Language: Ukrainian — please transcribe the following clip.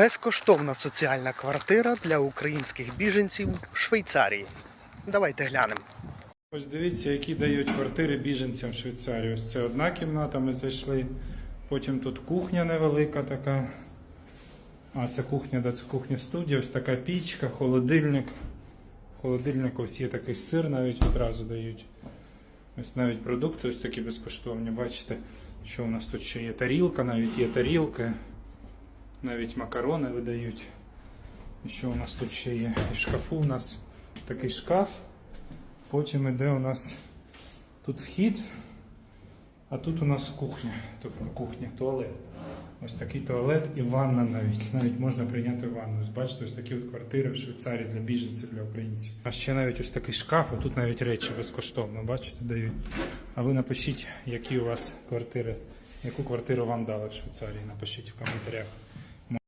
Безкоштовна соціальна квартира для українських біженців в Швейцарії. Давайте глянемо. Ось дивіться, які дають квартири біженцям в Швейцарії. Ось це одна кімната, ми зайшли. Потім тут кухня невелика така. А, це кухня, да, це кухня студія, ось така пічка, холодильник. В холодильнику ось є такий сир, навіть одразу дають. Ось навіть продукти ось такі безкоштовні. Бачите, що у нас тут ще є тарілка, навіть є тарілки, навіть макарони видають. Що у нас тут ще є? І в шкафу у нас такий шкаф. Потім іде у нас тут вхід, а тут у нас кухня. Тобто кухня, туалет. Ось такий туалет і ванна навіть. Навіть можна прийняти ванну. Ось бачите, ось такі от квартири в Швейцарії для біженців, для українців. А ще навіть ось такий шкаф, а тут навіть речі безкоштовно, бачите, дають. А ви напишіть, які у вас квартири, яку квартиру вам дали в Швейцарії. Напишіть в коментарях.